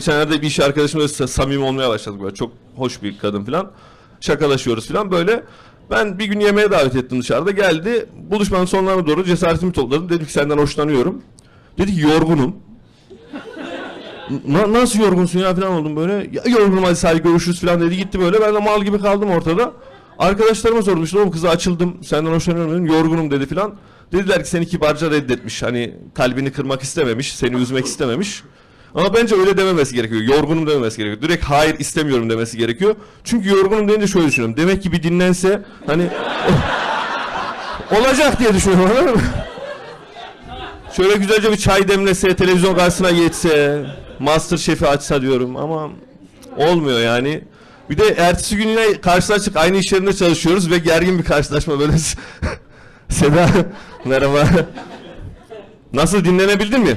Geçenlerde bir iş arkadaşımla sa- samimi olmaya başladık böyle. Çok hoş bir kadın falan. Şakalaşıyoruz falan böyle. Ben bir gün yemeğe davet ettim dışarıda. Geldi. Buluşmanın sonlarına doğru cesaretimi topladım. Dedim ki senden hoşlanıyorum. Dedi ki yorgunum. Na- nasıl yorgunsun ya falan oldum böyle. Ya yorgunum hadi sadece görüşürüz falan dedi gitti böyle. Ben de mal gibi kaldım ortada. Arkadaşlarıma sordum işte oğlum kıza açıldım. Senden hoşlanıyorum dedim. Yorgunum dedi falan. Dediler ki seni kibarca reddetmiş. Hani kalbini kırmak istememiş. Seni üzmek istememiş. Ama bence öyle dememesi gerekiyor. Yorgunum dememesi gerekiyor. Direkt hayır istemiyorum demesi gerekiyor. Çünkü yorgunum deyince şöyle düşünüyorum. Demek ki bir dinlense hani olacak diye düşünüyorum anladın mı? Şöyle güzelce bir çay demlese, televizyon karşısına geçse, Master Chef'i açsa diyorum ama olmuyor yani. Bir de ertesi gün yine karşılaştık. Aynı iş yerinde çalışıyoruz ve gergin bir karşılaşma böyle. Seda merhaba. Nasıl dinlenebildin mi?